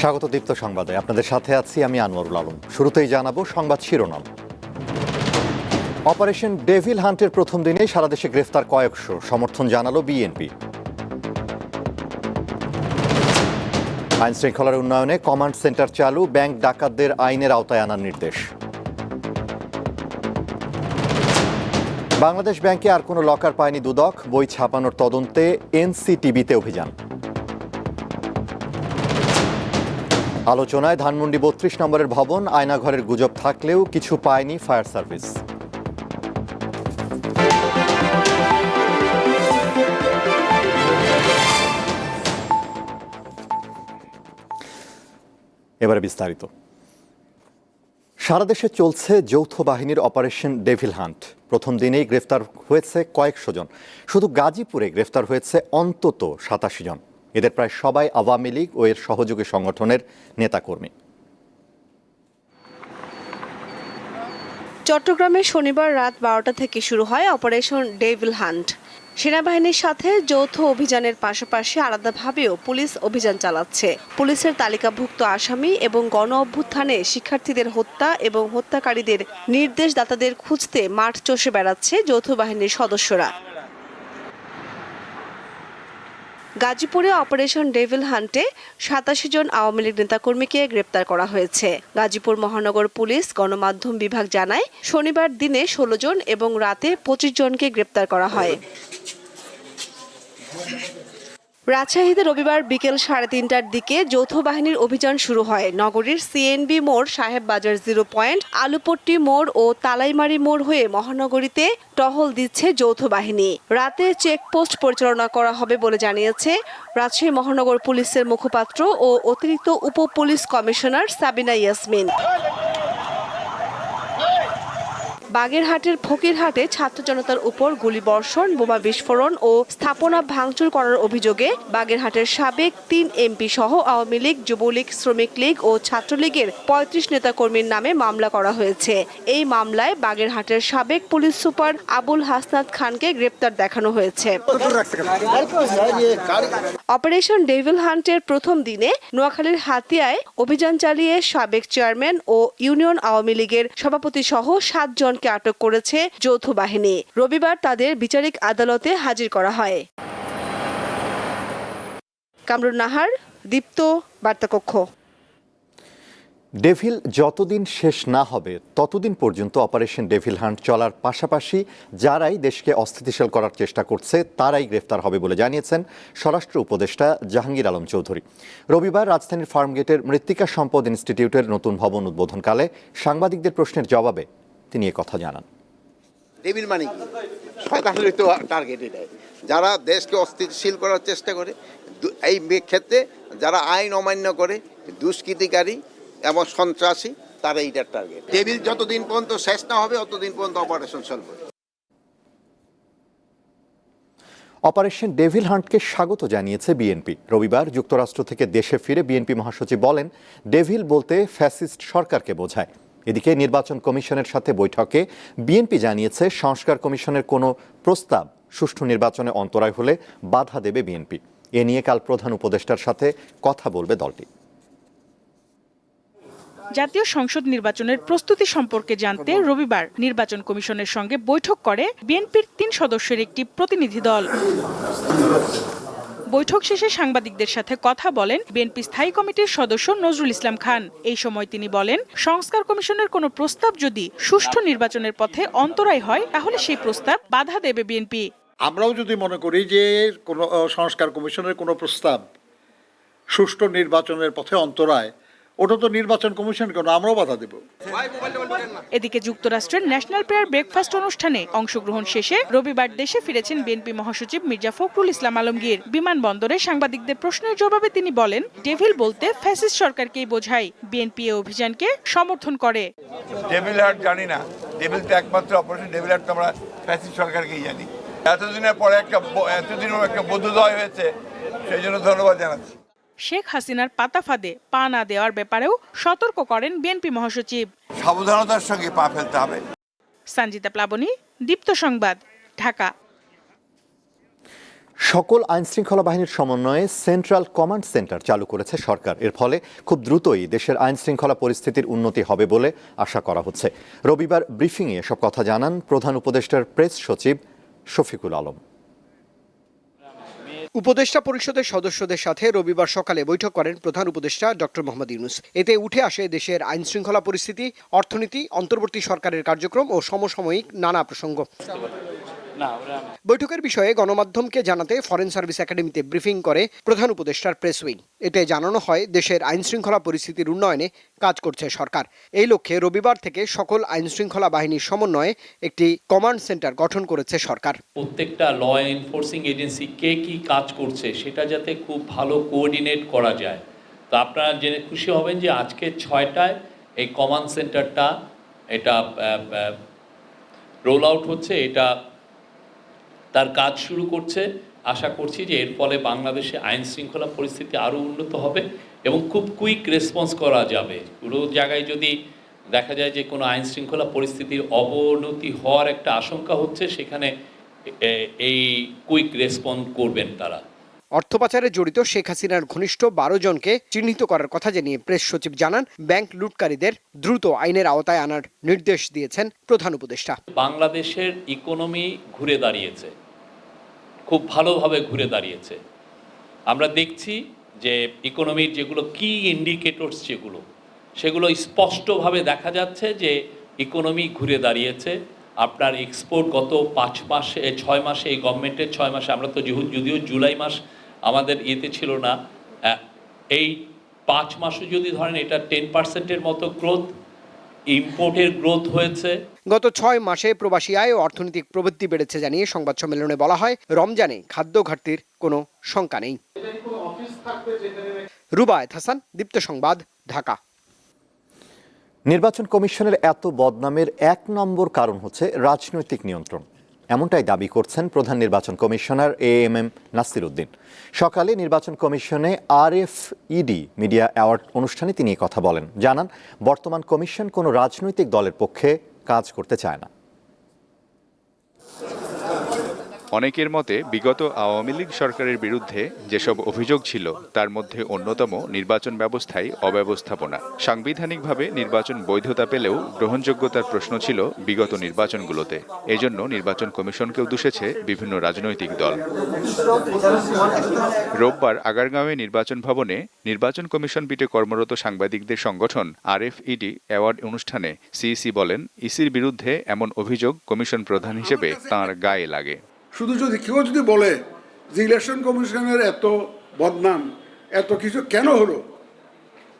স্বাগত দীপ্ত সংবাদে। আপনাদের সাথে আছি আমি আনোয়ারুল আলম। শুরুতেই জানাব সংবাদ শিরোনাম। অপারেশন ডেভিল হান্টের প্রথম দিনে সারা দেশে গ্রেফতার কয়েকশো সমর্থন জানালো বিএনপি। আইন শৃঙ্খলার উন্নয়নে কমান্ড সেন্টার চালু, ব্যাংক ডাকাতদের আইনের আওতায় আনার নির্দেশ। বাংলাদেশ ব্যাংকে আর কোনো লকার পায়নি দুদক, বই ছাপানোর তদন্তে এনসিটিভিতে অভিযান। আলোচনায় ধানমন্ডি বত্রিশ নম্বরের ভবন, আয়নাঘরের গুজব থাকলেও কিছু পায়নি ফায়ার সার্ভিস। এবারে বিস্তারিত। সারা দেশে চলছে যৌথ বাহিনীর অপারেশন ডেভিল হান্ট। প্রথম দিনেই গ্রেফতার হয়েছে কয়েকশো জন। শুধু গাজীপুরে গ্রেফতার হয়েছে অন্তত সাতাশি জন। এদের প্রায় সবাই আওয়ামী লীগ ও এর সহযোগী সংগঠনের নেতাকর্মী। চট্টগ্রামে শনিবার রাত বারোটা থেকে শুরু হয় অপারেশন ডেভিল হান্ট। সেনাবাহিনীর সাথে যৌথ অভিযানের পাশাপাশি আলাদাভাবেও পুলিশ অভিযান চালাচ্ছে। পুলিশের তালিকাভুক্ত আসামি এবং গণ অভ্যুত্থানে শিক্ষার্থীদের হত্যা এবং হত্যাকারীদের নির্দেশদাতাদের খুঁজতে মাঠ চষে বেড়াচ্ছে যৌথ বাহিনীর সদস্যরা। গাজীপুরে অপারেশন ডেভিল হান্টে সাতাশি জন আওয়ামী লীগ নেতাকর্মীকে গ্রেপ্তার করা হয়েছে। গাজীপুর মহানগর পুলিশ গণমাধ্যম বিভাগ জানায়, শনিবার দিনে ষোলো জন এবং রাতে পঁচিশ জনকে গ্রেপ্তার করা হয়। রাজশাহীতে রবিবার বিকেল সাড়ে তিনটার দিকে যৌথ বাহিনীর অভিযান শুরু হয়। নগরীর সিএনবি মোড়, সাহেব বাজার জিরো পয়েন্ট, আলুপট্টি মোড় ও তালাইমারি মোড় হয়ে মহানগরীতে টহল দিচ্ছে যৌথ বাহিনী। রাতে চেকপোস্ট পরিচালনা করা হবে বলে জানিয়েছে রাজশাহী মহানগর পুলিশের মুখপাত্র ও অতিরিক্ত উপ পুলিশ কমিশনার সাবিনা ইয়াসমিন। বাগেরহাটের ফকিরহাটে ছাত্র জনতার উপর গুলিবর্ষণ, বোমা বিস্ফোরণ ও স্থাপনা ভাঙচুর করার অভিযোগে বাগেরহাটের সাবেক তিন এমপি সহ আওয়ামী লীগ, যুবলীগ, শ্রমিক লীগ ও ছাত্রলীগের পঁয়ত্রিশ নেতাকর্মীর নামে মামলা করা হয়েছে। এই মামলায় বাগেরহাটের সাবেক পুলিশ সুপার আবুল হাসনাত খানকে গ্রেপ্তার দেখানো হয়েছে। অপারেশন ডেভিল হান্টের প্রথম দিনে নোয়াখালীর হাতিয়ায় অভিযান চালিয়ে সাবেক চেয়ারম্যান ও ইউনিয়ন আওয়ামী লীগের সভাপতি সহ সাত জনকে আটক করেছে যৌথ বাহিনী। রবিবার তাদের বিচারিক আদালতে হাজির করা হয়। কামরুন নাহার, দীপ্ত, বার্তাকক্ষ। ডেভিল যতদিন শেষ না হবে, ততদিন পর্যন্ত অপারেশন ডেভিল হান্ট চলার পাশাপাশি যারাই দেশকে অস্থিতিশীল করার চেষ্টা করছে, তারাই গ্রেফতার হবে বলে জানিয়েছেন স্বরাষ্ট্র উপদেষ্টা জাহাঙ্গীর আলম চৌধুরী। রবিবার রাজধানীর ফার্মগেটের মৃত্তিকা সম্পদ ইনস্টিটিউটের নতুন ভবন উদ্বোধনকালে সাংবাদিকদের প্রশ্নের জবাবে তিনি কথা জানান। মানে কি শয়তানের তো টার্গেট এটাই যারা দেশকে অস্থিতিশীল করার চেষ্টা করে এই ক্ষেত্রে যারা আইন অমান্য করে দুষ্কৃতিকারী এবং সন্ত্রাসী তারা এইটার টার্গেট টেবিল যতদিন পর্যন্ত শেষ না হবে অতদিন পর্যন্ত অপারেশন চলবে। অপারেশন ডেভিল হান্টকে স্বাগত জানিয়েছে বিএনপি। রবিবার যুক্তরাষ্ট্র থেকে দেশে ফিরে বিএনপি মহাসচিব বলেন ডেভিল বলতে ফ্যাসিস্ট সরকারকে বোঝায়। এদিকে নির্বাচন কমিশনের সাথে বৈঠকে বিএনপি জানিয়েছে, সংস্কার কমিশনের কোনো প্রস্তাব সুষ্ঠু নির্বাচনে অন্তরায় হলে বাধা দেবে বিএনপি। এ নিয়ে কাল প্রধান উপদেষ্টার সাথে কথা বলবে দলটি। জাতীয় সংসদ নির্বাচনের প্রস্তুতি সম্পর্কে জানতে রবিবার নির্বাচন কমিশনের সঙ্গে বৈঠক করে বিএনপির তিন সদস্যের একটি প্রতিনিধি দল। বৈঠক শেষে সাংবাদিকদের সাথে কথা বলেন বিএনপি স্থায়ী কমিটির সদস্য নজরুল ইসলাম খান। এই সময় তিনি বলেন, সংস্কার কমিশনের কোনো প্রস্তাব যদি সুষ্ঠু নির্বাচনের পথে অন্তরায় হয়, তাহলে সেই প্রস্তাব বাধা দেবে বিএনপি। আমরাও যদি মনে করি যে কোনো, সংস্কার কমিশনের কোনো প্রস্তাব সুষ্ঠু নির্বাচনের পথে অন্তরায় ওটা তো নির্বাচন কমিশন কেন আমরাও বাধা দেব। এদিকে যুক্তরাষ্ট্রের ন্যাশনাল প্রেয়ার ব্রেকফাস্ট অনুষ্ঠানে অংশগ্রহণ শেষে রবিবার দেশে ফিরেছেন বিএনপি মহাসচিব মির্জা ফখরুল ইসলাম আলমগীর। বিমানবন্দরে সাংবাদিকদের প্রশ্নের জবাবে তিনি বলেন ডেভিল বলতে ফ্যাসিস্ট সরকারকেই বোঝায়। বিএনপি এই অভিযানকে সমর্থন করে। ডেভিল হার্ট জানি না। ডেভিল তো একমাত্র অপারেশন ডেভিল হার্ট তো আমরা ফ্যাসিস্ট সরকারকেই জানি। এতদিনের পরে একটা ব- এতদিন একটা বৌদ্ধদয় হয়েছে সেই জন্য ধন্যবাদ জানাচ্ছি। শেখ হাসিনার পাতা ফাঁদে পা না দেওয়ার ব্যাপারেও সতর্ক করেন বিএনপি মহাসচিব। সাবধানতার সঙ্গে পা ফেলতে হবে। সঞ্জিতা প্লাবনী দীপ্ত সংবাদ ঢাকা। সকল আইনশৃঙ্খলা বাহিনীর সমন্বয়ে সেন্ট্রাল কমান্ড সেন্টার চালু করেছে সরকার। এর ফলে খুব দ্রুতই দেশের আইনশৃঙ্খলা পরিস্থিতির উন্নতি হবে বলে আশা করা হচ্ছে। রবিবার ব্রিফিংয়ে এসব কথা জানান প্রধান উপদেষ্টার প্রেস সচিব শফিকুল আলম। উপদেষ্টা পরিষদের সদস্যদের সাথে রবিবার সকালে বৈঠক করেন প্রধান উপদেষ্টা ডক্টর মোহাম্মদ ইউনুস। এতে উঠে আসে দেশের আইন শৃঙ্খলা পরিস্থিতি, অর্থনীতি, অন্তর্বর্তী সরকারের কার্যক্রম ও সমসাময়িক নানা প্রসঙ্গ। বৈঠকের বিষয়ে গণমাধ্যমকে জানাতে ফরেন সার্ভিস একাডেমিতে ব্রিফিং করে প্রধান উপদেষ্টার প্রেস উইং এতে জানানো হয় দেশের আইন শৃঙ্খলা পরিস্থিতির উন্নয়নে কাজ করছে সরকার। এই লক্ষ্যে রবিবার থেকে সকল আইন শৃঙ্খলা বাহিনীর সমন্বয়ে একটি কমান্ড সেন্টার গঠন করেছে সরকার। প্রত্যেকটা ল এনফোর্সিং এজেন্সি কে কি কাজ করছে সেটা যাতে খুব ভালো কোঅর্ডিনেট করা যায়। তো আপনারা জেনে খুশি হবেন যে আজকে ছয়টায় এই কমান্ড সেন্টারটা এটা রোল আউট হচ্ছে। এটা তার কাজ শুরু করছে। আশা করছি যে এর ফলে বাংলাদেশে আইন শৃঙ্খলা পরিস্থিতি আরও উন্নত হবে এবং খুব কুইক রেসপন্স করা যাবে। পুরো জায়গায় যদি দেখা যায় যে কোনো আইন শৃঙ্খলা পরিস্থিতির অবনতি হওয়ার একটা আশঙ্কা হচ্ছে সেখানে এই কুইক রেসপন্স করবেন তারা। অর্থ পাচারে জড়িত শেখ হাসিনার ঘনিষ্ঠ বারো জনকে চিহ্নিত করার কথা জানিয়ে প্রেস সচিব জানান ব্যাংক লুটকারীদের দ্রুত আইনের আওতায় আনার নির্দেশ দিয়েছেন প্রধান উপদেষ্টা। বাংলাদেশের ইকোনমি ঘুরে দাঁড়িয়েছে। খুব ভালোভাবে ঘুরে দাঁড়িয়েছে। আমরা দেখছি যে ইকোনমির যেগুলো কি ইন্ডিকেটরস যেগুলো, সেগুলো স্পষ্টভাবে দেখা যাচ্ছে যে ইকোনমি ঘুরে দাঁড়িয়েছে। আপনার এক্সপোর্ট গত পাঁচ মাসে, ছয় মাসে, এই গভর্নমেন্টের ছয় মাসে, আমরা তো যদিও জুলাই মাস আমাদের ইয়েতে ছিল না এই পাঁচ মাসে যদি ধরেন এটা টেন পার্সেন্টের মতো গ্রোথ ইম্পোর্টের গ্রোথ হয়েছে গত ছয় মাসে প্রবাসী আয় ও অর্থনৈতিক প্রবৃদ্ধি বেড়েছে জানিয়ে সংবাদ সম্মেলনে বলা হয়, রমজানে খাদ্য ঘাটতির কোনো শঙ্কা নেই। রুবায়ত হাসান, দীপ্ত সংবাদ, ঢাকা। নির্বাচন কমিশনের এত বদনামের এক নম্বর কারণ হচ্ছে রাজনৈতিক নিয়ন্ত্রণ। এমনটাই দাবি করছেন প্রধান নির্বাচন commissioner A M M Nasir Uddin. সকালে নির্বাচন কমিশনে R F ED media award অনুষ্ঠানে তিনি কথা বলেন। জানান, বর্তমান কমিশন কোনো রাজনৈতিক দলের পক্ষে কাজ করতে চায় না। অনেকের মতে বিগত আওয়ামী লীগ সরকারের বিরুদ্ধে যেসব অভিযোগ ছিল, তার মধ্যে অন্যতম নির্বাচন ব্যবস্থায় অব্যবস্থাপনা। সাংবিধানিকভাবে নির্বাচন বৈধতা পেলেও গ্রহণযোগ্যতার প্রশ্ন ছিল বিগত নির্বাচনগুলোতে। এজন্য নির্বাচন কমিশনকেও দুষেছে বিভিন্ন রাজনৈতিক দল। রোববার আগারগাঁওয়ে নির্বাচন ভবনে নির্বাচন কমিশন পিটে কর্মরত সাংবাদিকদের সংগঠন আরএফইডি অ্যাওয়ার্ড অনুষ্ঠানে সিইসি বলেন, ইসির বিরুদ্ধে এমন অভিযোগ কমিশন প্রধান হিসেবে তাঁর গায়ে লাগে। শুধু যদি কেউ যদি বলে যে ইলেকশন কমিশনের এত বদনাম, এত কিছু কেন হলো?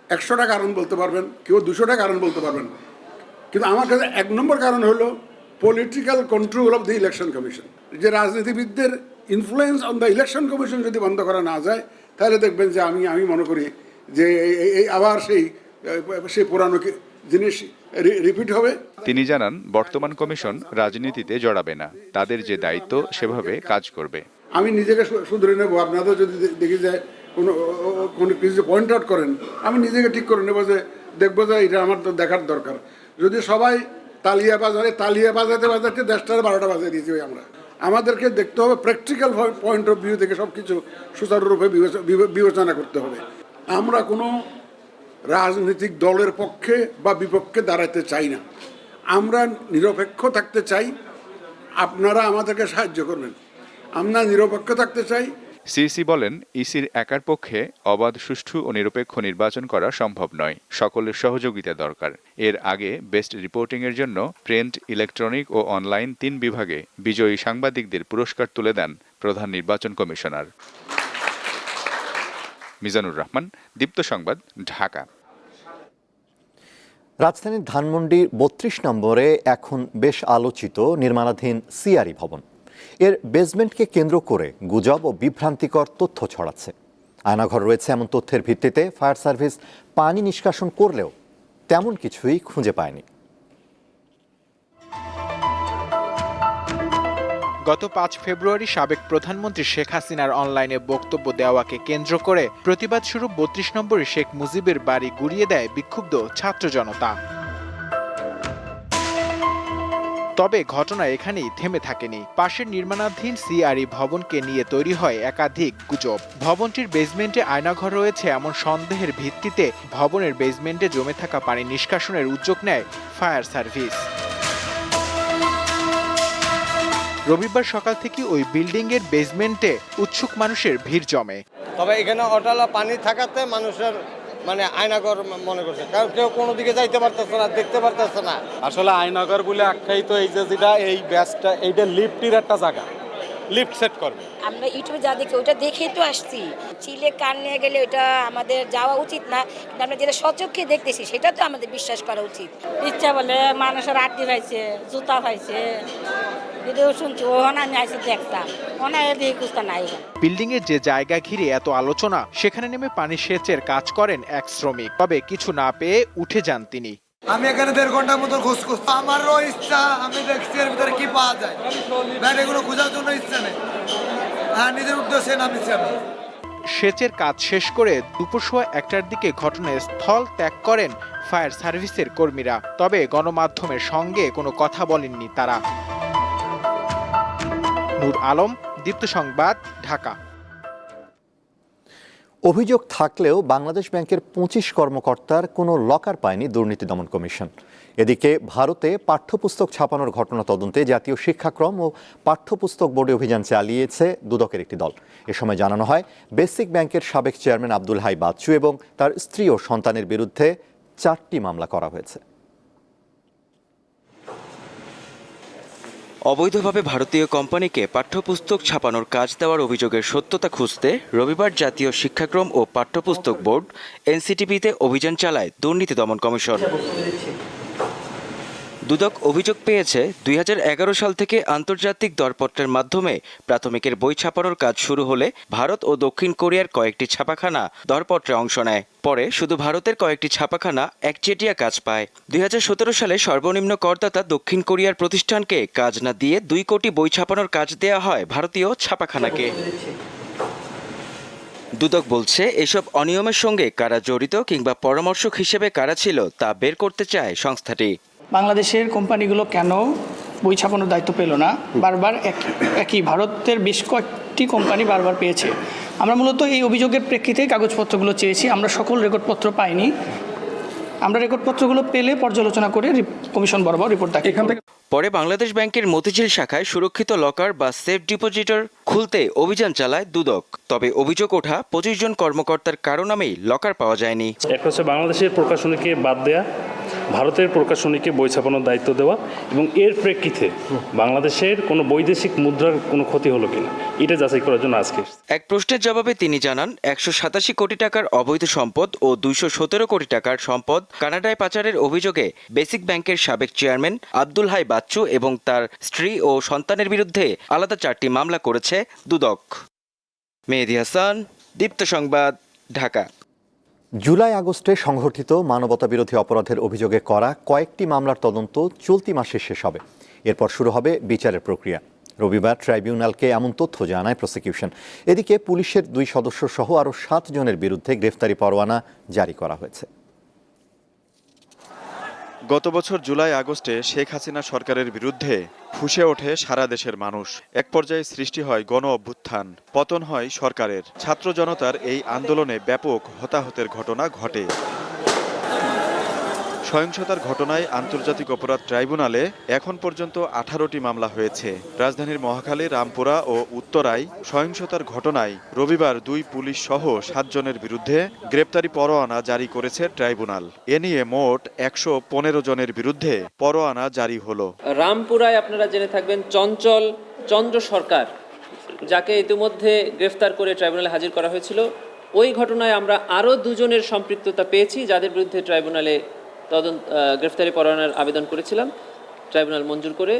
একশোটা কারণ বলতে পারবেন, কেউ দুশোটা কারণ বলতে পারবেন। কিন্তু আমার কাছে এক নম্বর কারণ হলো political control of the election commission যে রাজনীতিবিদদের influence on the election commission যদি বন্ধ করা না যায়, তাহলে দেখবেন যে আমি আমি মনে করি যে এই- আবার সেই সেই পুরানো জিনিস রিপিট হবে? তিনি জানান বর্তমান কমিশন রাজনীতিতে জড়াবে না। তাদের যে দায়িত্ব সেভাবে কাজ করবে। আমি নিজেকে শুধরে নেব। আপনাদের যদি দেখি যায় কোনো কোনো কিছু পয়েন্ট আউট করেন আমি নিজেকে ঠিক করে নেব যে দেখব যে এটা আমার তো দেখার দরকার। যদি সবাই তালিয়া বাজারে তালিয়া বাজাতে বাজাতে দশটার বারোটা বাজিয়ে দিয়েছি আমরা। আমাদেরকে দেখতে হবে প্র্যাকটিক্যাল পয়েন্ট অফ ভিউ থেকে সব কিছু সুচারুরূপে বিবেচ- বিবেচনা করতে হবে। আমরা কোনো রাজনৈতিক দলের পক্ষে বা বিপক্ষে দাঁড়াতে চাই না। আমরা নিরপেক্ষ থাকতে চাই। আপনারা আমাদেরকে সাহায্য করবেন। আমরা নিরপেক্ষ থাকতে চাই। সিইসি বলেন, ইসির একার পক্ষে অবাধ, সুষ্ঠু ও নিরপেক্ষ নির্বাচন করা সম্ভব নয়। সকলের সহযোগিতা দরকার। এর আগে বেস্ট রিপোর্টিংয়ের জন্য প্রিন্ট, ইলেকট্রনিক ও অনলাইন তিন বিভাগে বিজয়ী সাংবাদিকদের পুরস্কার তুলে দেন প্রধান নির্বাচন কমিশনার। মিজানুর রহমান, দীপ্ত সংবাদ, ঢাকা। রাজধানীর ধানমন্ডির বত্রিশ নম্বরে এখন বেশ আলোচিত নির্মাণাধীন সিআরি ভবন। এর বেসমেন্টকে কেন্দ্র করে গুজব ও বিভ্রান্তিকর তথ্য ছড়াচ্ছে। আয়নাঘর রয়েছে এমন তথ্যের ভিত্তিতে ফায়ার সার্ভিস পানি নিষ্কাশন করলেও তেমন কিছুই খুঁজে পায়নি। গত পাঁচ ফেব্রুয়ারি সাবেক প্রধানমন্ত্রী শেখ হাসিনার অনলাইনে বক্তব্য দেওয়াকে কেন্দ্র করে প্রতিবাদ শুরু বত্রিশ নম্বরে শেখ মুজিবের বাড়ি গুড়িয়ে দেয় বিক্ষুব্ধ ছাত্র জনতা। তবে ঘটনা এখানেই থেমে থাকেনি। পাশের নির্মাণাধীন সিআরই ভবনকে নিয়ে তৈরি হয় একাধিক গুজব। ভবনটির বেসমেন্টে আয়নাঘর রয়েছে এমন সন্দেহের ভিত্তিতে ভবনের বেসমেন্টে জমে থাকা পানি নিষ্কাশনের উদ্যোগ নেয় ফায়ার সার্ভিস। রবিবার সকাল থেকে ওই বিল্ডিং এর বেসমেন্টে উৎসুক মানুষের ভিড় জমে। তবে এখানে অটালা পানি থাকাতে মানুষের মানে আয়নাগর মনে করছে। কারণ কেউ কোনো দিকে যাইতে পারতেছে না দেখতে পারতেছে না। আসলে আয়নগর বলে আখ্যায়িত এই যে যেটা এই ব্যাসটা এইটা লিফটির একটা জায়গা। লিফট সেট করবে। আমরা ইউটিউবে যা দেখি ওটা দেখেই তো আসছি। চিলে কান নিয়ে গেলে ওটা আমাদের যাওয়া উচিত না কিন্তু আমরা যেটা সচক্ষে দেখতেছি সেটা তো আমাদের বিশ্বাস করা উচিত। ইচ্ছা বলে মানুষের আটটি পাইছে জুতা পাইছে। বিল্ডিং এর যে জায়গা ঘিরে এত আলোচনা সেখানে নেমে পানি সেচের কাজ করেন এক শ্রমিক। তবে কিছু না পেয়ে উঠে যান তিনি। আমি এখানে দেড় ঘণ্টার মতো খোঁজ করছি। আমারও ইচ্ছা, আমি দেখছি এর ভিতরে কি পাওয়া যায়। ব্যাট এগুলো খোঁজার জন্য ইচ্ছা নেই। হ্যাঁ নিজের উদ্দেশ্যে নামিছি আমি। সেচের কাজ শেষ করে দুপুর সোয়া একটার দিকে ঘটনাস্থল ত্যাগ করেন ফায়ার সার্ভিসের কর্মীরা। তবে গণমাধ্যমের সঙ্গে কোনো কথা বলেননি তারা। নূর আলম, দীপ্ত সংবাদ, ঢাকা। অভিযোগ থাকলেও বাংলাদেশ ব্যাংকের পঁচিশ কর্মকর্তার কোনো লকার পায়নি দুর্নীতি দমন কমিশন। এদিকে ভারতে পাঠ্যপুস্তক ছাপানোর ঘটনা তদন্তে জাতীয় শিক্ষাক্রম ও পাঠ্যপুস্তক বোর্ডে অভিযান চালিয়েছে দুদকের একটি দল। এ সময় জানানো হয়, বেসিক ব্যাংকের সাবেক চেয়ারম্যান আব্দুল হাই বাচ্চু এবং তার স্ত্রী ও সন্তানের বিরুদ্ধে চারটি মামলা করা হয়েছে। অবৈধভাবে ভারতীয় কোম্পানিকে পাঠ্যপুস্তক ছাপানোর কাজ দেওয়ার অভিযোগের সত্যতা খুঁজতে রবিবার জাতীয় শিক্ষাক্রম ও পাঠ্যপুস্তক বোর্ড এনসিটিপিতে অভিযান চালায় দুর্নীতি দমন কমিশন। দুদক অভিযোগ পেয়েছে, দুই হাজার এগারো সাল থেকে আন্তর্জাতিক দরপত্রের মাধ্যমে প্রাথমিকের বই ছাপানোর কাজ শুরু হলে ভারত ও দক্ষিণ কোরিয়ার কয়েকটি ছাপাখানা দরপত্রে অংশ নেয়। পরে শুধু ভারতের কয়েকটি ছাপাখানা একচেটিয়া কাজ পায়। দুই হাজার সতেরো সালে সর্বনিম্ন করদাতা দক্ষিণ কোরিয়ার প্রতিষ্ঠানকে কাজ না দিয়ে দুই কোটি বই ছাপানোর কাজ দেয়া হয় ভারতীয় ছাপাখানাকে। দুদক বলছে, এসব অনিয়মের সঙ্গে কারা জড়িত কিংবা পরামর্শক হিসেবে কারা ছিল তা বের করতে চায় সংস্থাটি। বাংলাদেশের কোম্পানিগুলো কেন বই ছাপানোর দায়িত্ব পেল না? বারবার একই একই ভারতের বেশ কয়েকটি কোম্পানি বারবার পেয়েছে। আমরা মূলত এই অভিযোগের প্রেক্ষিতে কাগজপত্রগুলো চেয়েছি আমরা সকল রেকর্ডপত্র পাইনি। আমরা রেকর্ডপত্রগুলো পেলে পর্যালোচনা করে কমিশন বরাবর রিপোর্ট দাখিল করব। পরে বাংলাদেশ ব্যাংকের মতিঝিল শাখায় সুরক্ষিত লকার বা সেফ ডিপোজিটর খুলতে অভিযান চালায় দুদক। তবে অভিযোগ ওঠা পঁচিশ জন কর্মকর্তার কারও নামেই লকার পাওয়া যায়নি। এক হচ্ছে বাংলাদেশের প্রকাশনীকে বাদ দেয়া ভারতের প্রকাশনীকে বই ছাপানোর দায়িত্ব দেওয়া এবং এর প্রেক্ষিতে বাংলাদেশের কোনো বৈদেশিক মুদ্রার কোনো ক্ষতি হলো কিনা, এটা যাচাই করার জন্য আজকে এক প্রশ্নের জবাবে তিনি জানান, একশো সাতাশি কোটি টাকার অবৈধ সম্পদ ও দুইশো সতেরো কোটি টাকার সম্পদ কানাডায় পাচারের অভিযোগে বেসিক ব্যাংকের সাবেক চেয়ারম্যান আব্দুল হাই বাচ্চু এবং তার স্ত্রী ও সন্তানের বিরুদ্ধে আলাদা চারটি মামলা করেছে দুদক। মেহেদি হাসান, দীপ্ত সংবাদ, ঢাকা। জুলাই আগস্টে সংঘটিত মানবতাবিরোধী অপরাধের অভিযোগে করা কয়েকটি মামলার তদন্ত চলতি মাসে শেষ হবে। এরপর শুরু হবে বিচারের প্রক্রিয়া। রবিবার ট্রাইব্যুনালকে এমন তথ্য জানায় প্রসিকিউশন। এদিকে পুলিশের দুই সদস্য সহ আরও সাতজনের বিরুদ্ধে গ্রেফতারি পরোয়ানা জারি করা হয়েছে। গত বছর জুলাই, আগস্টে শেখ হাসিনা সরকারের বিরুদ্ধে ফুসে ওঠে সারা দেশের মানুষ। এক পর্যায়ে সৃষ্টি হয় গণ অভ্যুত্থান, পতন হয় সরকারের। ছাত্র জনতার এই আন্দোলনে ব্যাপক হতাহতের ঘটনা ঘটে। সহিংসতার ঘটনায় আন্তর্জাতিক অপরাধ ট্রাইব্যুনালে এখন পর্যন্ত আঠারোটি মামলা হয়েছে। রাজধানীর মহাখালী, রামপুরা ও উত্তরায় সহিংসতার ঘটনায় রবিবার দুই পুলিশ সহ সাতজনের বিরুদ্ধে গ্রেপ্তারি পরোয়ানা জারি করেছে ট্রাইব্যুনাল। এ নিয়ে মোট একশো পনেরো জনের বিরুদ্ধে পরোয়ানা জারি হলো। রামপুরায় আপনারা জেনে থাকবেন, চঞ্চল, চন্দ্র সরকার, যাকে ইতিমধ্যে গ্রেফতার করে ট্রাইব্যুনালে হাজির করা হয়েছিল, ওই ঘটনায় আমরা আরও দুজনের সম্পৃক্ততা পেয়েছি, যাদের বিরুদ্ধে ট্রাইব্যুনালে তদন্ত গ্রেফতারি পরোয়ানার আবেদন করেছিলাম। ট্রাইব্যুনাল মঞ্জুর করে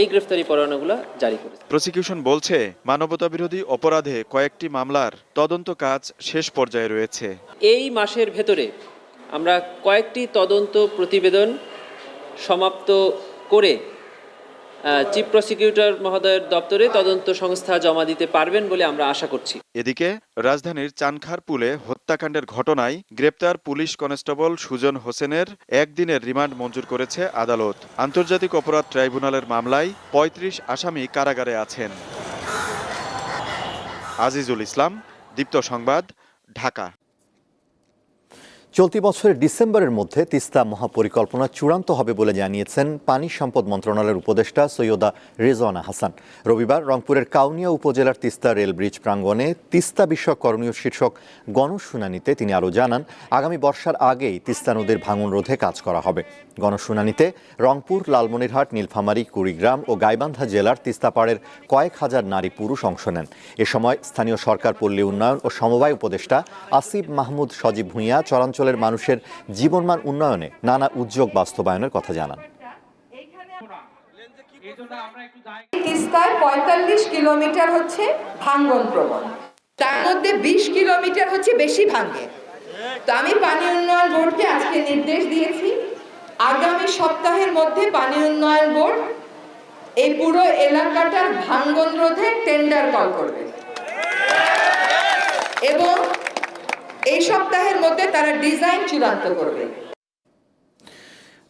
এই গ্রেফতারি পরোয়ানাগুলো জারি করেছে। প্রসিকিউশন বলছে মানবতা বিরোধী অপরাধে কয়েকটি মামলার তদন্ত কাজ শেষ পর্যায়ে রয়েছে। এই মাসের ভেতরে আমরা কয়েকটি তদন্ত প্রতিবেদন সমাপ্ত করে চিফ প্রসিকিউটর মহোদয়ের দপ্তরে তদন্ত সংস্থা জমা দিতে পারবেন বলে আমরা আশা করছি। এদিকে, রাজধানীর চানখার পুলে হত্যাকাণ্ডের ঘটনায় গ্রেপ্তার পুলিশ কনস্টেবল সুজন হোসেনের একদিনের রিমান্ড মঞ্জুর করেছে আদালত। আন্তর্জাতিক অপরাধ ট্রাইব্যুনালের মামলায় ৩৫ আসামি কারাগারে আছেন। আজিজুল ইসলাম, দীপ্ত সংবাদ, ঢাকা। চলতি বছরের ডিসেম্বরের মধ্যে তিস্তা মহাপরিকল্পনা চূড়ান্ত হবে বলে জানিয়েছেন পানি সম্পদ মন্ত্রণালয়ের উপদেষ্টা সৈয়দা রেজওয়ানা হাসান। রবিবার রংপুরের কাউনিয়া উপজেলার তিস্তা রেল ব্রিজ প্রাঙ্গণে তিস্তা বিষয়ক করণীয় শীর্ষক গণশুনানিতে তিনি আরও জানান, আগামী বর্ষার আগেই তিস্তা নদীর ভাঙন রোধে কাজ করা হবে। গণশুনানিতে রংপুর, লালমনিরহাট, নীলফামারী, কুড়িগ্রাম ও গাইবান্ধা জেলার তিস্তাপাড়ের কয়েক হাজার নারী পুরুষ অংশ নেন। এ সময় স্থানীয় সরকার পল্লী উন্নয়ন ও সমবায় উপদেষ্টা আসিফ মাহমুদ সজীব ভূঁইয়া চরাঞ্চলের মানুষের জীবনমান উন্নয়নে নানা উদ্যোগ বাস্তবায়নের কথা জানান। তিস্তায় পঁয়তাল্লিশ কিলোমিটার হচ্ছে ভাঙ্গন প্রবণ। তার মধ্যে বিশ কিলোমিটার হচ্ছে বেশি ভাঙ্গে। তো আমি পানি উন্নয়ন বোর্ডকে আজকে নির্দেশ দিয়েছি, আগামী সপ্তাহের মধ্যে পানি উন্নয়ন বোর্ড এই পুরো এলাকাটার ভাঙ্গন রোধে টেন্ডার কল করবে। এবং এই সপ্তাহের মধ্যে তারা ডিজাইন চূড়ান্ত করবে।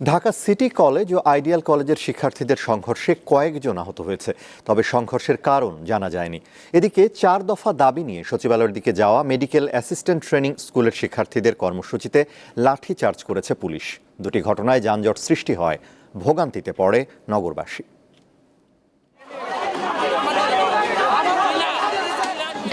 ঢাকা সিটি কলেজ ও আইডিয়াল কলেজের শিক্ষার্থীদের সংঘর্ষে কয়েকজন আহত হয়েছে, তবে সংঘর্ষের কারণ জানা যায়নি। এদিকে চার দফা দাবি নিয়ে সচিবালয়ের দিকে যাওয়া মেডিকেল অ্যাসিস্ট্যান্ট ট্রেনিং স্কুলের শিক্ষার্থীদের কর্মসূচিতে লাঠি চার্জ করেছে পুলিশ। দুটি ঘটনায় যানজট সৃষ্টি হয়, ভোগান্তিতে পড়ে নগরবাসী।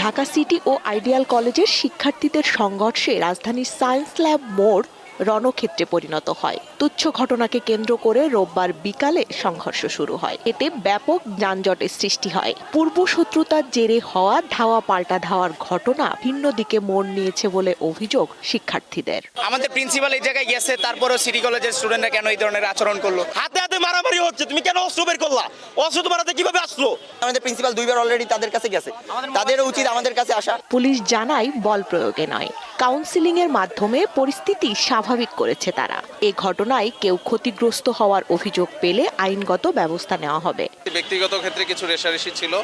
ঢাকা সিটি ও আইডিয়াল কলেজের শিক্ষার্থীদের সংঘর্ষে রাজধানীর সায়েন্স ল্যাব মোড় রণক্ষেত্রে পরিণত হয়। তুচ্ছ ঘটনাকে কেন্দ্র করে রোববার বিকালে সংঘর্ষ শুরু হয়। এতে ব্যাপক যানজটের সৃষ্টি হয়। পূর্ব শত্রুতার জেরে হওয়া ধাওয়া পাল্টা ধাওয়ার ঘটনা ভিন্ন দিকে মোড় নিয়েছে বলে অভিযোগ শিক্ষার্থীদের। আমাদের প্রিন্সিপাল এই জায়গায় গেছে তারপরেও সিটি কলেজের স্টুডেন্টরা কেন এই ধরনের আচরণ করল? হাতে হাতে মারামারি হচ্ছে তুমি কেন অস্ত্র বের করলা? অস্ত্র তোমার হাতে কীভাবে আসলো আমাদের প্রিন্সিপাল দুইবার অলরেডি তাদের কাছে গেছে। তাদেরও উচিত আমাদের কাছে আসা। পুলিশ জানায় বল প্রয়োগে নয়। কাউন্সিলিং এর মাধ্যমে পরিস্থিতি স্বাভাবিক করেছে তারা। এ ঘটনায় কেউ ক্ষতিগ্রস্ত হওয়ার অভিযোগ পেলে আইনগত ব্যবস্থা নেওয়া হবে। ব্যক্তিগত ক্ষেত্রে কিছু রেশারেশি ছিল।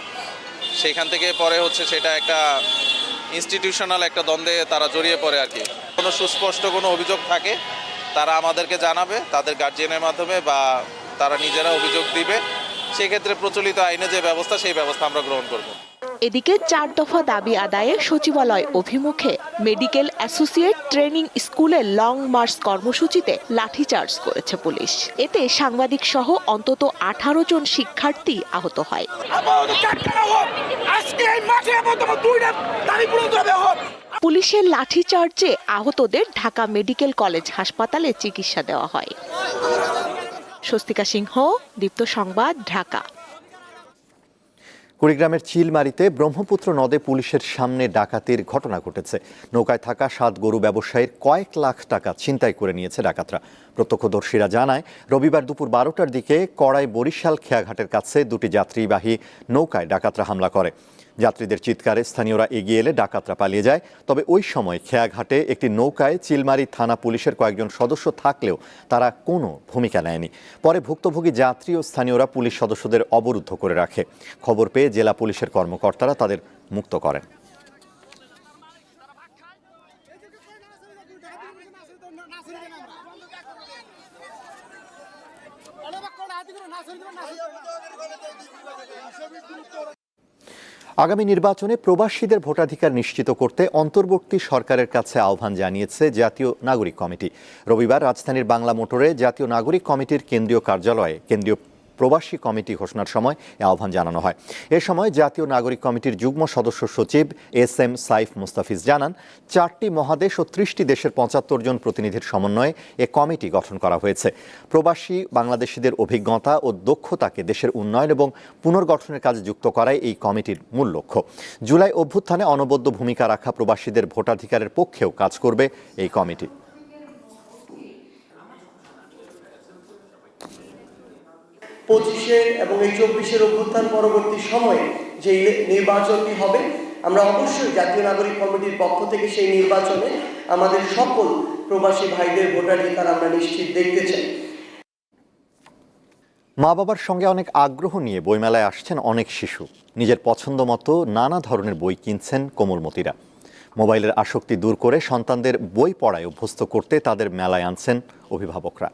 সেইখান থেকে পরে হচ্ছে সেটা একটা ইনস্টিটিউশনাল একটা দ্বন্দ্বে তারা জড়িয়ে পড়ে আর কি। কোনো সুস্পষ্ট কোনো অভিযোগ থাকে, তারা আমাদেরকে জানাবে, তাদের গার্জিয়ানের মাধ্যমে বা তারা নিজেরা অভিযোগ দিবে। সেক্ষেত্রে প্রচলিত আইনে যে ব্যবস্থা, সেই ব্যবস্থা আমরা গ্রহণ করব। এদিকে চার দফা দাবি আদায়ে সচিবালয় অভিমুখে মেডিকেল অ্যাসোসিয়েট ট্রেনিং স্কুলে লং মার্চ কর্মসূচিতে লাঠিচার্জ করেছে পুলিশ। এতে সাংবাদিক সহ অন্তত আঠারো জন শিক্ষার্থী আহত হয়। পুলিশের লাঠিচার্জে আহতদের ঢাকা মেডিকেল কলেজ হাসপাতালে চিকিৎসা দেওয়া হয়। স্বস্তিকা সিংহ, দীপ্ত সংবাদ, ঢাকা। কুড়িগ্রামের চিলমারিতে ব্রহ্মপুত্র নদে পুলিশের সামনে ডাকাতির ঘটনা ঘটেছে। নৌকায় থাকা সাত গরু ব্যবসায়ীর কয়েক লাখ টাকা ছিনতাই করে নিয়েছে ডাকাতরা। প্রত্যক্ষদর্শীরা জানায়, রবিবার দুপুর বারোটার দিকে কড়াই বরিশাল খেয়াঘাটের কাছে দুটি যাত্রীবাহী নৌকায় ডাকাতরা হামলা করে। যাত্রীদের চিৎকারে স্থানীয়রা এগিয়ে এলে ডাকাতরা পালিয়ে যায়। তবে ওই সময় খেয়াঘাটে একটি নৌকায় চিলমারি থানা পুলিশের কয়েকজন সদস্য থাকলেও তারা কোনো ভূমিকা নেয়নি। পরে ভুক্তভোগী যাত্রী ও স্থানীয়রা পুলিশ সদস্যদের অবরুদ্ধ করে রাখে। খবর পেয়ে জেলা পুলিশের কর্মকর্তারা তাদের মুক্ত করেন। আগামী নির্বাচনে প্রবাসীদের ভোটাধিকার নিশ্চিত করতে অন্তর্বর্তী সরকারের কাছে আহ্বান জানিয়েছে জাতীয় নাগরিক কমিটি। রবিবার রাজধানীর বাংলা মোটরে জাতীয় নাগরিক কমিটির কেন্দ্রীয় কার্যালয়ে কেন্দ্রীয় প্রবাসী কমিটি ঘোষণার সময় এ আহ্বান জানানো হয়। এ সময় জাতীয় নাগরিক কমিটির যুগ্ম সদস্য সচিব এস এম সাইফ মুস্তাফিজ জানান, চারটি মহাদেশ ও ত্রিশটি দেশের পঁচাত্তর জন প্রতিনিধির সমন্বয়ে এ কমিটি গঠন করা হয়েছে। প্রবাসী বাংলাদেশিদের অভিজ্ঞতা ও দক্ষতাকে দেশের উন্নয়ন এবং পুনর্গঠনের কাজে যুক্ত করাই এই কমিটির মূল লক্ষ্য। জুলাই অভ্যুত্থানে অনবদ্য ভূমিকা রাখা প্রবাসীদের ভোটাধিকারের পক্ষেও কাজ করবে এই কমিটি। পঁচিশের এবং এই চব্বিশের অভ্যুত্থান পরবর্তী সময়ে যে নির্বাচনটি হবে, আমরা অবশ্যই জাতীয় নাগরিক কমিটির পক্ষ থেকে সেই নির্বাচনে আমাদের সকল প্রবাসী ভাইদের ভোটাধিকার আমরা নিশ্চিত দেখতে চাই। মা বাবার সঙ্গে অনেক আগ্রহ নিয়ে বইমেলায় আসছেন অনেক শিশু। নিজের পছন্দ মতো নানা ধরনের বই কিনছেন কোমলমতিরা। মোবাইলের আসক্তি দূর করে সন্তানদের বই পড়ায় অভ্যস্ত করতে তাদের মেলায় আনছেন অভিভাবকরা।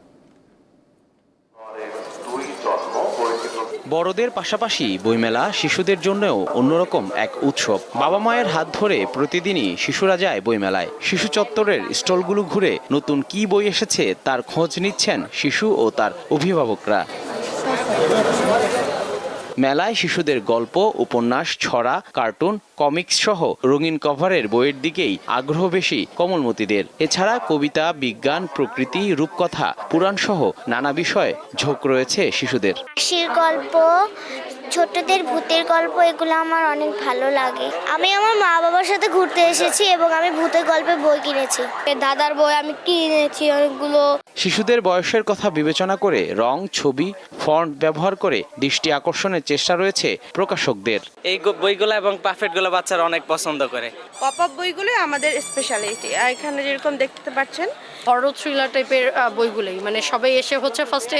বড়দের পাশাপাশি বইমেলা শিশুদের জন্যও অন্যরকম এক উৎসব। বাবা মায়ের হাত ধরে প্রতিদিনই শিশুরা যায় বইমেলায়। শিশু চত্বরের স্টলগুলো ঘুরে নতুন কি বই এসেছে তার খোঁজ নিচ্ছেন শিশু ও তার অভিভাবকরা। মেলায় শিশুদের গল্প, উপন্যাস, ছড়া, কার্টুন, কমিক্স সহ রঙিন কভারের বইয়ের দিকেই আগ্রহ বেশি কমলমতিদের। এছাড়া কবিতা, বিজ্ঞান, প্রকৃতি, রূপকথা পুরাণ সহ নানা বিষয়ে ঝোঁক রয়েছে শিশুদের। গল্প ছোটদের ভূতের গল্প এগুলো আমার অনেক ভালো লাগে। আমি আমার মা বাবার সাথে ঘুরতে এসেছি এবং আমি ভূতের গল্পের বই কিনেছি। দাদার বই আমি কিনেছি অনেকগুলো। শিশুদের বয়সের কথা বিবেচনা করে রং ছবি ফন্ট ব্যবহার করে দৃষ্টি আকর্ষণের চেষ্টা রয়েছে প্রকাশকদের। এই গো- বইগুলো এবং পাফেটগুলো বাচ্চারা অনেক পছন্দ করে। পপ আপ বইগুলো আমাদের স্পেশালিটি এখানে যেরকম দেখতে পাচ্ছেন হরর থ্রিলার টাইপের বইগুলোই। মানে সবাই এসে হচ্ছে ফার্স্টে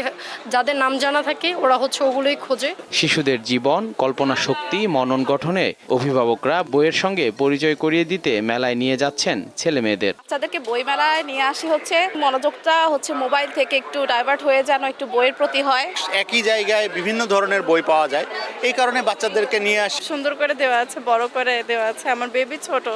যাদের নাম জানা থাকে ওরা হচ্ছে ওগুলোই খোঁজে। শিশুদের জীবন কল্পনা শক্তি মনন গঠনে অভিভাবকরা বইয়ের সঙ্গে পরিচয় করিয়ে দিতে মেলায় নিয়ে যাচ্ছেন ছেলে মেয়েদের বাচ্চাদেরকে বই মেলায় নিয়ে আসি হচ্ছে মনোযোগটা হচ্ছে মোবাইল থেকে একটু ডাইভার্ট হয়ে যেন একটু বইয়ের প্রতি হয়। একই জায়গায় বিভিন্ন ধরনের বই পাওয়া যায় এই কারণে বাচ্চাদেরকে নিয়ে আসি সুন্দর করে দেওয়া আছে বড় করে দেওয়া আছে। আমার বেবি ছোট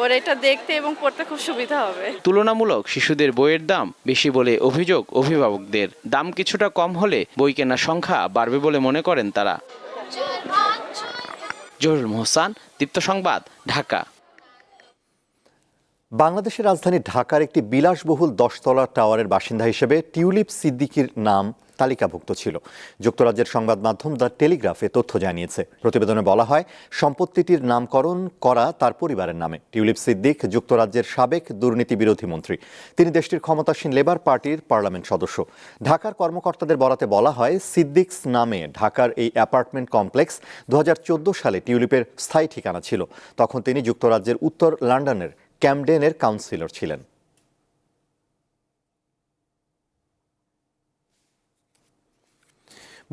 ওর এটা দেখতে এবং পড়তে খুব সুবিধা হবে। তুলনামূলক শিশুদের বইয়ের দাম বেশি বলে অভিযোগ অভিভাবকদের। দাম কিছুটা কম হলে বই কেনার সংখ্যা বাড়বে বলে মনে করেন তারা। জহুরুল মোহসান দীপ্ত সংবাদ ঢাকা। বাংলাদেশের রাজধানী ঢাকার একটি বিলাসবহুল দশতলা টাওয়ারের বাসিন্দা হিসেবে টিউলিপ সিদ্দিকির নাম তালিকাভুক্ত ছিল। যুক্তরাজ্যের সংবাদ মাধ্যম দ্য টেলিগ্রাফে তথ্য জানিয়েছে। প্রতিবেদনে বলা হয়, সম্পত্তিটির নামকরণ করা তার পরিবারের নামে। টিউলিপ সিদ্দিক যুক্তরাজ্যের সাবেক দুর্নীতি বিরোধী মন্ত্রী। তিনি দেশটির ক্ষমতাসীন লেবার পার্টির পার্লামেন্ট সদস্য। ঢাকার কর্মকর্তাদের বরাতে বলা হয়, সিদ্দিকস নামে ঢাকার এই অ্যাপার্টমেন্ট কমপ্লেক্স দু হাজার চোদ্দ সালে টিউলিপের স্থায়ী ঠিকানা ছিল। তখন তিনি যুক্তরাজ্যের উত্তর লন্ডনের ক্যামডেনের কাউন্সিলর ছিলেন।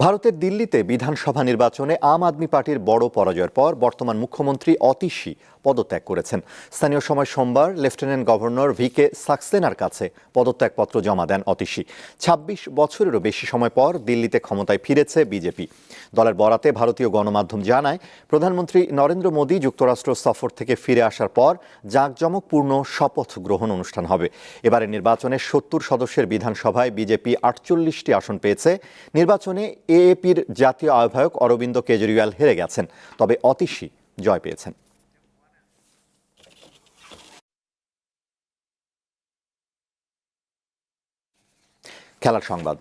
ভারতের দিল্লিতে বিধানসভা নির্বাচনে আম আদমি পার্টির বড় পরাজয়ের পর বর্তমান মুখ্যমন্ত্রী অতীশী পদত্যাগ করেছেন। স্থানীয় সময় সোমবার লেফটেন্যান্ট গভর্নর ভি কে সাক্সেনার কাছে পদত্যাগপত্র জমা দেন অতীশী। ২৬ বছরেরও বেশি সময় পর দিল্লিতে ক্ষমতায় ফিরেছে বিজেপি। দলের বরাতে ভারতীয় গণমাধ্যম জানায়, প্রধানমন্ত্রী নরেন্দ্র মোদী যুক্তরাষ্ট্র সফর থেকে ফিরে আসার পর জাঁকজমকপূর্ণ শপথ গ্রহণ অনুষ্ঠান হবে। এবারের নির্বাচনে সত্তর সদস্যের বিধানসভায় বিজেপি আটচল্লিশটি আসন পেয়েছে। নির্বাচনে এএপির জাতীয় আহ্বায়ক অরবিন্দ কেজরিওয়াল হেরে গেছেন তবে অতিশী জয় পেয়েছেন। খেলার সংবাদ।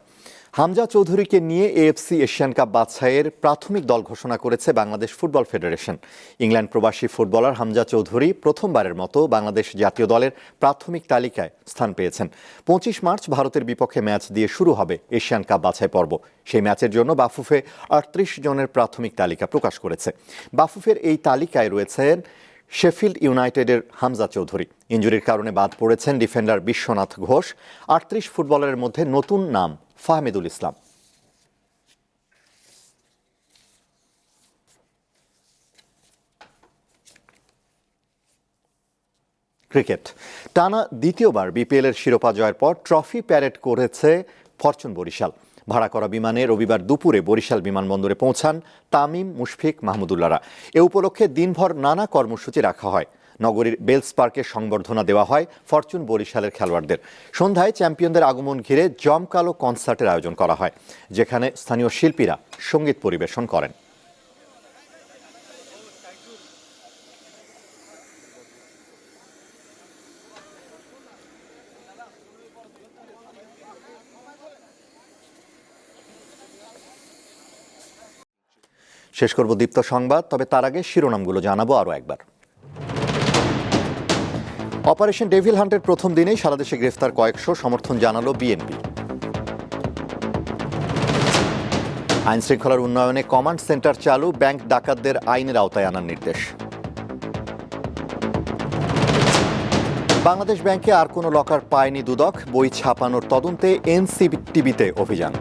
হামজা চৌধুরীকে নিয়ে এএফসি এশিয়ান কাপ বাছাইয়ের প্রাথমিক দল ঘোষণা করেছে বাংলাদেশ ফুটবল ফেডারেশন। ইংল্যান্ড প্রবাসী ফুটবলার হামজা চৌধুরী প্রথমবারের মতো বাংলাদেশ জাতীয় দলের প্রাথমিক তালিকায় স্থান পেয়েছেন। পঁচিশ মার্চ ভারতের বিপক্ষে ম্যাচ দিয়ে শুরু হবে এশিয়ান কাপ বাছাই পর্ব। সেই ম্যাচের জন্য বাফুফে আটত্রিশ জনের প্রাথমিক তালিকা প্রকাশ করেছে। বাফুফের এই তালিকায় রয়েছেন শেফিল্ড ইউনাইটেডের হামজা চৌধুরী। ইঞ্জুরির কারণে বাদ পড়েছেন ডিফেন্ডার বিশ্বনাথ ঘোষ। আটত্রিশ ফুটবলারের মধ্যে নতুন নাম ফাহমিদুল ইসলাম ক্রিকেট টানা দ্বিতীয়বার বিপিএল এর শিরোপা জয়ের পর ট্রফি প্যারেড করেছে ফরচুন বরিশাল। ভাড়া করা বিমানে রবিবার দুপুরে বরিশাল বিমানবন্দরে পৌঁছান তামিম মুশফিক মাহমুদুল্লাহরা। এ উপলক্ষে দিনভর নানা কর্মসূচি রাখা হয়। নগরীর বেলস পার্কে সংবর্ধনা দেওয়া হয় ফরচুন বরিশালের খেলোয়াড়দের। সন্ধ্যায় চ্যাম্পিয়নদের আগমন ঘিরে জমকালো কনসার্টের আয়োজন করা হয়, যেখানে স্থানীয় শিল্পীরা সংগীত পরিবেশন করেন। শেষ করব দীপ্ত সংবাদ, তবে তার আগে শিরোনামগুলো জানাব আরও একবার। অপারেশন ডেভিল হান্টের প্রথম দিনেই সারা দেশে গ্রেফতার কয়েকশো সমর্থন জানালো বিএনপি। আইন শৃঙ্খলার উন্নয়নে কমান্ড সেন্টার চালু, ব্যাংক ডাকাতদের আইনের আওতায় আনার নির্দেশ। বাংলাদেশ ব্যাংকে আর কোনো লকার পায়নি দুদক, বই ছাপানোর তদন্তে এনসিটিভিতে অভিযান।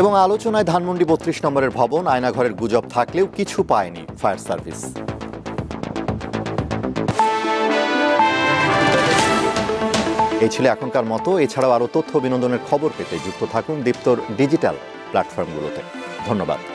এবং আলোচনায় ধানমন্ডি বত্রিশ নম্বরের ভবন, আয়নাঘরের গুজব থাকলেও কিছু পায়নি ফায়ার সার্ভিস। এই ছিল এখনকার মতো। এছাড়াও আরও তথ্য বিনোদনের খবর পেতে যুক্ত থাকুন দীপ্তর ডিজিটাল প্ল্যাটফর্মগুলোতে। ধন্যবাদ।